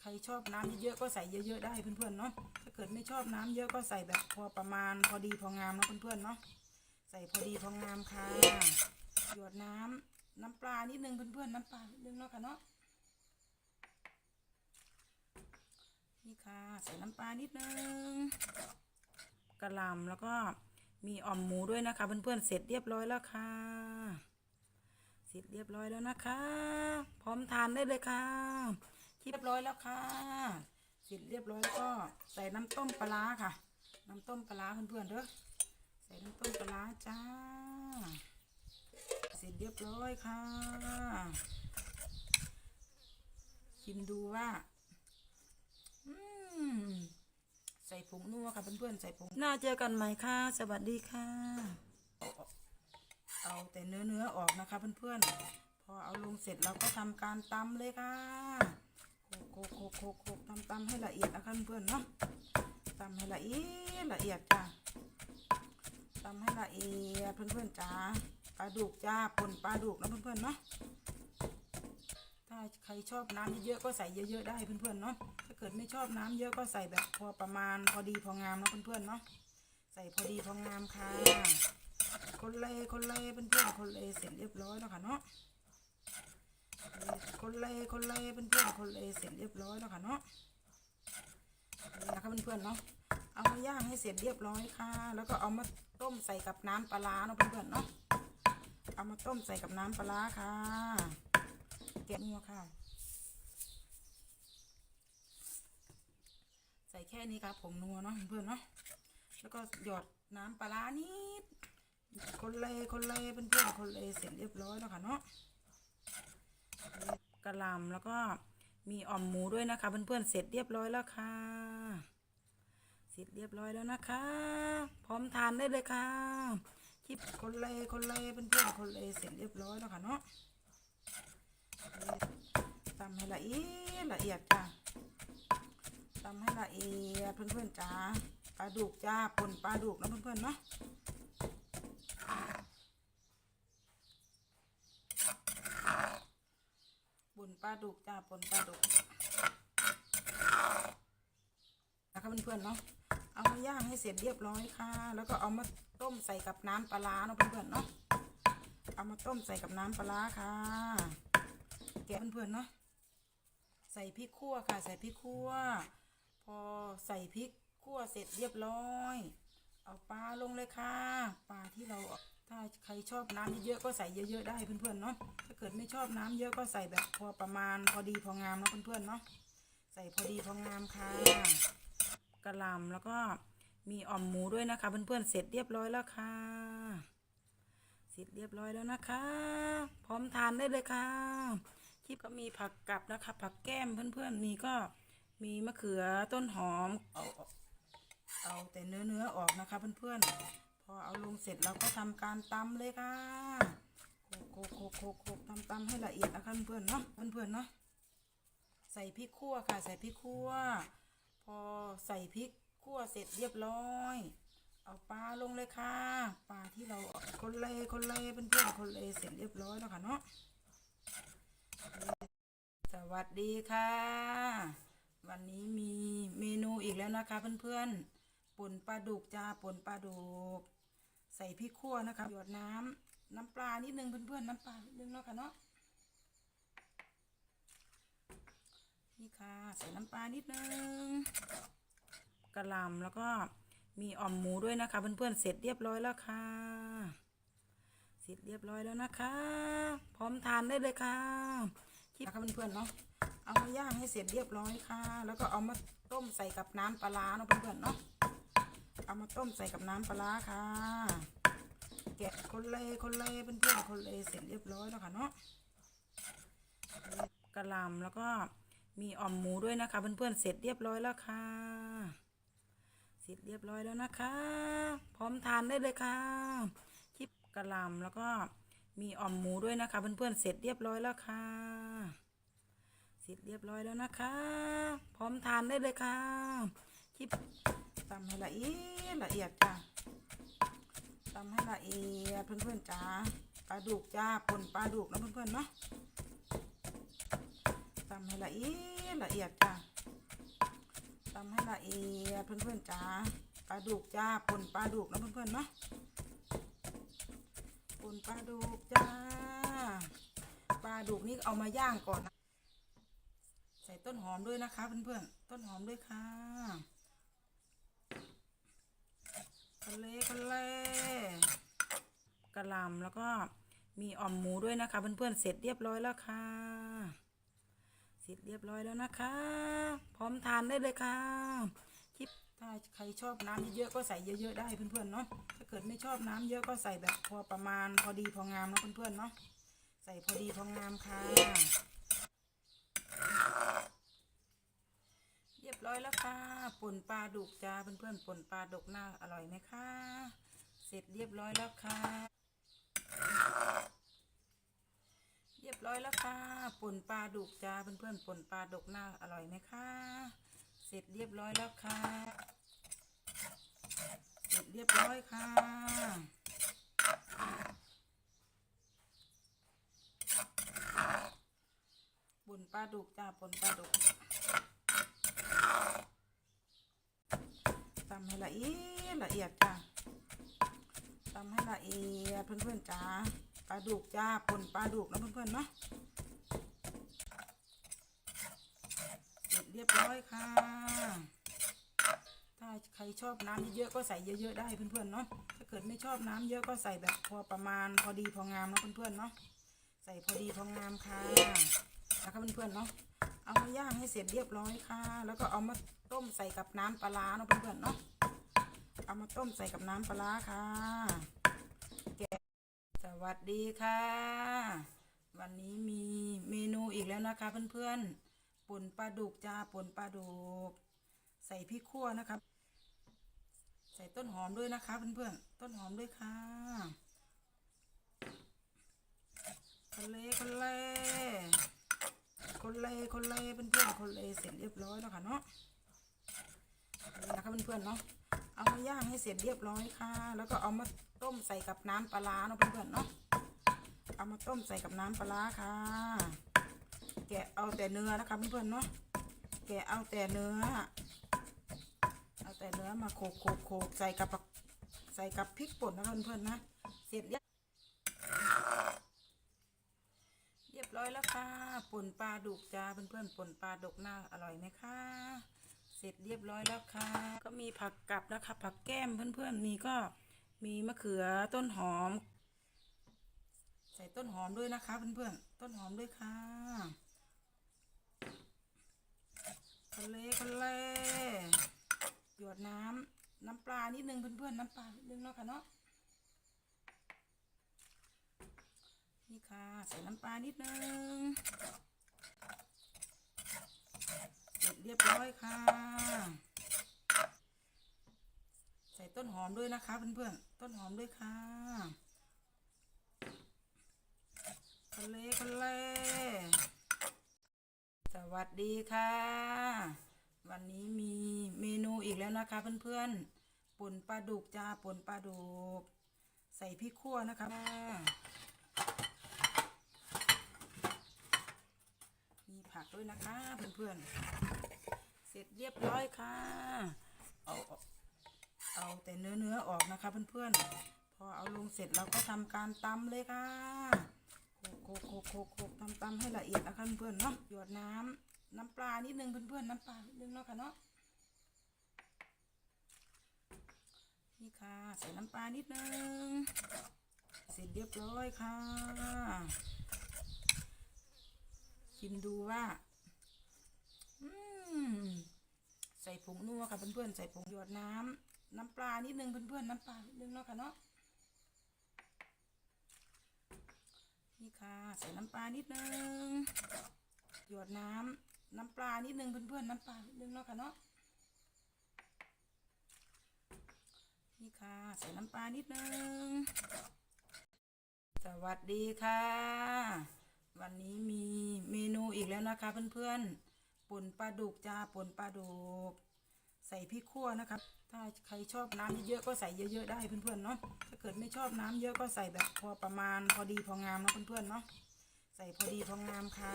ใครชอบน้ำเยอะๆก็ใส่เยอะๆได้เพื่อนๆเนาะถ้าเกิดไม่ชอบน้ำเยอะก็ใส่แบบพอประมาณพอดีพองามนะเพื่อนๆเนาะใส่พอดีพองามค่ะหยดน้ำน้ำปลานิดนึงเพื่อนๆน้ำปลานิดนึงเนาะค่ะเนาะนี่ค่ะใส่น้ำปลานิดนึงกระลำแล้วก็มีอ่อมหมูด้วยนะคะเพื่อนๆเสร็จเรียบร้อยแล้วค่ะเสร็จเรียบร้อยแล้วนะคะ พร้อมทานได้เลยค่ะ เรียบร้อยแล้วค่ะ เสร็จเรียบร้อยแล้วก็ใส่น้ำต้มปลาค่ะ น้ำต้มปลาเพื่อนๆเด้อใส่น้ำต้มปลาจ้า เสร็จเรียบร้อยค่ะ ชิมดูว่าอืมใส่ผงนัวค่ะเพื่อนๆใส่ผงน่าเจอกันใหม่ค่ะ สวัสดีค่ะ เอาแต่เนื้อเนื้อๆออกนะคะเพื่อนๆพอเอาลงเสร็จเราก็ทำการตำเลยค่ะ โคโคโคโคตำตำให้ละเอียดนะคะเพื่อนเนาะตำให้ละเอียดละเอียดจ้ะตำให้ละเอียดเพื่อนๆจ้าปลาดุกจ้าป่นปลาดุกนะเพื่อนๆเนาะถ้าใครชอบน้ำเยอะๆก็ใส่เยอะๆได้เพื่อนๆเนาะถ้าเกิดไม่ชอบน้ำเยอะก็ใส่แบบพอประมาณพอดีพองามนะเพื่อนๆเนาะใส่พอดีพองามค่ะคนเลยคนเลยเพื่อนๆคนเลยเสร็จเรียบร้อยแล้วค่ะเนาะ คนเลยคนเลยเพื่อนๆคนเลยเสร็จเรียบร้อยแล้วค่ะเนาะนี่นะคะเพื่อนๆเนาะเอามาย่างให้เสร็จเรียบร้อยค่ะ แล้วก็เอามาต้มใส่กับน้ำปลาร้าเนาะเพื่อนๆเนาะเอามาต้มใส่กับน้ำปลาร้าค่ะแกะนัวค่ะ ใส่แค่นี้ครับผงนัวเนาะเพื่อนเนาะแล้วก็หยอดน้ำปลาร้านิดคนเลยคนเลยเพื่อนๆคนเลยเสร็จเรียบร้อยแล้วค่ะเนาะ กระหล่ำแล้วก็มีอ่อมหมูด้วยนะคะ เพื่อนๆเสร็จเรียบร้อยแล้วค่ะ เสร็จเรียบร้อยแล้วนะคะ พร้อมทานได้เลยค่ะคลิปคนเลยคนเลยเพื่อนๆคนเลยเสร็จเรียบร้อยแล้วค่ะเนาะตำให้ละเอียดละเอียดจ้ะตำให้ละเอียดเพื่อนๆจ้าปลาดุกจ้าป่นปลาดุกนะเพื่อนๆเนาะ ปลาดุกจ้าปนปลาดุกนะคะเพื่อนๆเนาะเอามาย่างให้เสร็จเรียบร้อยค่ะ แล้วก็เอามาต้มใส่กับน้ำปลาเนาะเพื่อนๆเนาะเอามาต้มใส่กับน้ำปลาร้าค่ะแกะเพื่อนๆเนาะใส่พริกขั่วค่ะ ใส่พริกขั่วพอใส่พริกขั่วเสร็จเรียบร้อย เอาปลาลงเลยค่ะ ปลาที่เรา ถ้าใครชอบน้ำเยอะๆก็ใส่เยอะๆได้เพื่อนๆเนาะ ถ้าเกิดไม่ชอบน้ำเยอะก็ใส่แบบพอประมาณพอดีพองามนะเพื่อนๆเนาะ ใส่พอดีพองามค่ะ กระลำแล้วก็มีอ่อมหมูด้วยนะคะเพื่อนๆ เสร็จเรียบร้อยแล้วค่ะ เสร็จเรียบร้อยแล้วนะคะ พร้อมทานได้เลยค่ะคลิปก็มีผักกับนะคะ ผักแก้มเพื่อนๆมีก็มีมะเขือต้นหอมเอาเอาแต่เนื้อเนื้อๆออกนะคะเพื่อนๆ อเอาลงเสร็จเราก็ทำการตำเลยค่ะโคกโคกโคกโคกตำตำให้ละเอียดนะคะเพื่อนเนาะเพื่อนๆเนาะใส่พริกขั่วค่ะ ใส่พริกขั่ว พอใส่พริกขั่วเสร็จเรียบร้อยเอาปลาลงเลยค่ะปลาที่เราคนเลยคนเลยเพื่อนๆคนเลยเสร็จเรียบร้อยแล้วค่ะเนาะสวัสดีค่ะ วันนี้มีเมนูอีกแล้วนะคะเพื่อนๆป่นปลาดุกจ้าป่นปลาดุก ใส่พริกขั่วนะคะหยดน้ำน้ำปลานิดนึงเพื่อนๆน้ำปลานิดนึงเนาะค่ะเนาะนี่ค่ะ ใส่น้ำปลานิดนึงกระลำแล้วก็มีอ่อมหมูด้วยนะคะเพื่อนๆเสร็จเรียบร้อยแล้วค่ะ เสร็จเรียบร้อยแล้วนะคะ พร้อมทานได้เลยค่ะคลิปนะคะเพื่อนๆเนาะเอามาย่างให้เสร็จเรียบร้อยค่ะ แล้วก็เอามาต้มใส่กับน้ำปลาร้าเนาะเพื่อนๆเนาะ เอามาต้มใส่กับน้ำปลาค่ะ แกะคนเลยคนเลยเพื่อนๆคนเลยเสร็จเรียบร้อยแล้วค่ะเนาะกระลำแล้วก็มีอ่อมหมูด้วยนะคะเพื่อนๆเสร็จเรียบร้อยแล้วค่ะ เสร็จเรียบร้อยแล้วนะคะ พร้อมทานได้เลยค่ะคลิปกระลำแล้วก็มีอ่อมหมูด้วยนะคะเพื่อนๆเสร็จเรียบร้อยแล้วค่ะ เสร็จเรียบร้อยแล้วนะคะ พร้อมทานได้เลยค่ะคลิป ตำให้ละเอียดละเอียดจ้ะตำให้ละเอียดเพื่อนๆจ้าปลาดุกจ้าปนปลาดุกนะเพื่อนๆเนาะตำให้ละเอียดละเอียดจ้ะตำให้ละเอียดเพื่อนๆจ้าปลาดุกจ้าปนปลาดุกนะเพื่อนๆเนาะปนปลาดุกจ้าปลาดุกนี่เอามาย่างก่อนนะใส่ต้นหอมด้วยนะคะเพื่อนๆต้นหอมด้วยค่ะ คนเล่คนเล่กระลำแล้วก็มีอ่อมหมูด้วยนะคะ เพื่อนๆเสร็จเรียบร้อยแล้วค่ะ เสร็จเรียบร้อยแล้วนะคะ พร้อมทานได้เลยค่ะคลิปถ้าใครชอบน้ำเยอะๆก็ใส่เยอะๆได้เพื่อนๆเนาะถ้าเกิดไม่ชอบน้ำเยอะก็ใส่แบบพอประมาณพอดีพองามนะเพื่อนๆเนาะใส่พอดีพองามค่ะ เรียบร้อยแล้วค่ะ ป่นปลาดุกจ้าเพื่อนๆป่นปลาดุกหน่าอร่อยไหมคะเสร็จเรียบร้อยแล้วค่ะ เรียบร้อยแล้วค่ะป่นปลาดุกจ้าเพื่อนๆป่นปลาดุกหน่าอร่อยไหมคะเสร็จเรียบร้อยแล้วค่ะเสร็จเรียบร้อยค่ะป่นปลาดุกจ้าป่นปลาดุกตำให้ ละเอียดละเอียดจ้าตำให้ละเอียดเพื่อนๆจ้าปลาดุกจ้าป่นปลาดุกนะเพื่อนๆเนาะเสร็จเรียบร้อยค่ะ ถ้าใครชอบน้ำเยอะๆก็ใส่เยอะๆได้เพื่อนๆเนาะ ถ้าเกิดไม่ชอบน้ำเยอะก็ใส่แบบพอประมาณพอดีพองามนะเพื่อนๆเนาะ ใส่พอดีพองามค่ะนะคะเพื่อนๆเนาะ เอามาย่างให้เสร็จเรียบร้อยค่ะ แล้วก็เอามาต้มใส่กับน้ำปลาร้าเนาะเพื่อนๆเนาะ เอามาต้มใส่กับน้ำปลาค่ะสวัสดีค่ะ วันนี้มีเมนูอีกแล้วนะคะเพื่อนๆป่นปลาดุกจ้าป่นปลาดุก ใส่พริกขั่วนะคะใส่ต้นหอมด้วยนะคะเพื่อนๆต้นหอมด้วยค่ะคนเลคนเลคนเลคนเล่เพื่อนๆคนเลเสร็จเรียบร้อยแล้วค่ะเนาะนี่นะคะเพื่อนๆเนาะ เอามาย่างให้เสร็จเรียบร้อยค่ะ แล้วก็เอามาต้มใส่กับน้ำปลาเนาะเพื่อนๆเนาะเอามาต้มใส่กับน้ำปลาค่ะแกะเอาแต่เนื้อนะคะเพื่อนๆเนาะแกะเอาแต่เนื้อ เอาแต่เนื้อมาโขกโขกโขกใส่กับใส่กับพริกป่นนะเพื่อนๆนะเสร็จเรียบเรียบร้อยแล้วค่ะป่นปลาดุกจ้าเพื่อนๆป่นปลาดุกน่าอร่อยไหมคะ เสร็จเรียบร้อยแล้วค่ะ ก็มีผักกลับนะคะ ผักแก้มเพื่อนๆมีก็มีมะเขือต้นหอม ใส่ต้นหอมด้วยนะคะเพื่อนๆต้นหอมด้วยค่ะคนเล่คนเล่หยดน้ำน้ำปลานิดนึงเพื่อนๆน้ำปลานิดนึงเนาะค่ะเนาะนี่ค่ะ ใส่น้ำปลานิดนึง เส เรียบร้อยค่ะ ใส่ต้นหอมด้วยนะคะเพื่อนๆ ต้นหอมด้วยค่ะคนเล่คนเล่สวัสดีค่ะ วันนี้มีเมนูอีกแล้วนะคะเพื่อนๆ ป่นปลาดุกจ้าป่นปลาดุก ใส่พริกขั่วนะคะมีผักด้วยนะคะเพื่อนๆ เสร็จเรียบร้อยค่ะ เอาเอาแต่เนื้อเนื้อออกนะคะเพื่อนๆ พอเอาลงเสร็จเราก็ทำการตำเลยค่ะโขกโขกโขกโขกตำตำให้ละเอียดนะคะเพื่อนๆเนาะหยดน้ำน้ำปลานิดนึงเพื่อนๆน้ำปลานิดนึงเนาะค่ะเนาะนี่ค่ะใส่น้ำปลานิดนึง เสร็จเรียบร้อยค่ะ ชิมดูว่า ใส่ผงนัวค่ะเพื่อนๆ ใส่ผงหยดน้ำน้ำปลานิดนึงเพื่อนๆ น้ำปลานิดนึงเนาะค่ะเนาะ นี่ค่ะ ใส่น้ำปลานิดนึงหยดน้ำน้ำปลานิดนึงเพื่อนๆ น้ำปลานิดนึงเนาะค่ะเนาะ นี่ค่ะ ใส่น้ำปลานิดนึง สวัสดีค่ะ วันนี้มีเมนูอีกแล้วนะคะเพื่อนๆ ป่นปลาดุกจ้าป่นปลาดุก ใส่พริกขั่วนะคะถ้าใครชอบน้ำเยอะๆก็ใส่เยอะๆได้เพื่อนๆเนาะถ้าเกิดไม่ชอบน้ำเยอะก็ใส่แบบพอประมาณพอดีพองามนะเพื่อนๆเนาะใส่พอดีพองามค่ะ